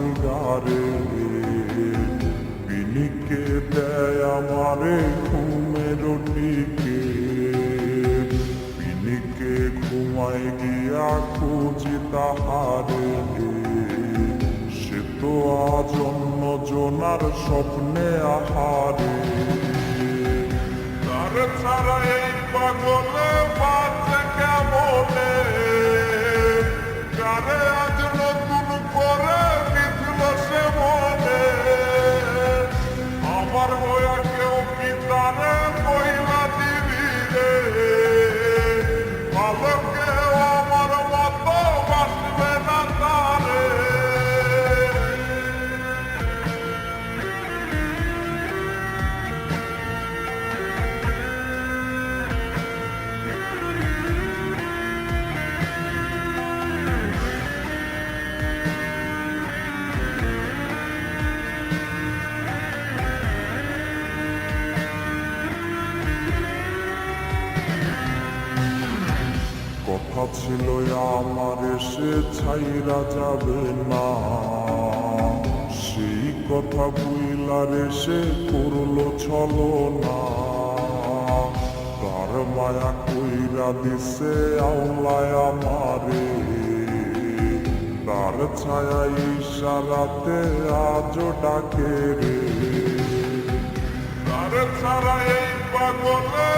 খুদারে বিনিকে দেয় আমারে ঘুমের টিকে বিনিকে ঘুমাই গিয়া খুঁজি তাহারে। সে তো আজন্ম জোনার স্বপ্নে আহারে তার ছাড়া এই পাগলে কথা ছিল আমার সে ছাইরা যাবে না। সেই কথা বুইলারে সে করল চলো না তার মায়া কইরা দিছে আওলায় আমারে। তার ছায়া ইশারাতে আজও ডাকে রে। তার ছাড়া এই পাগলে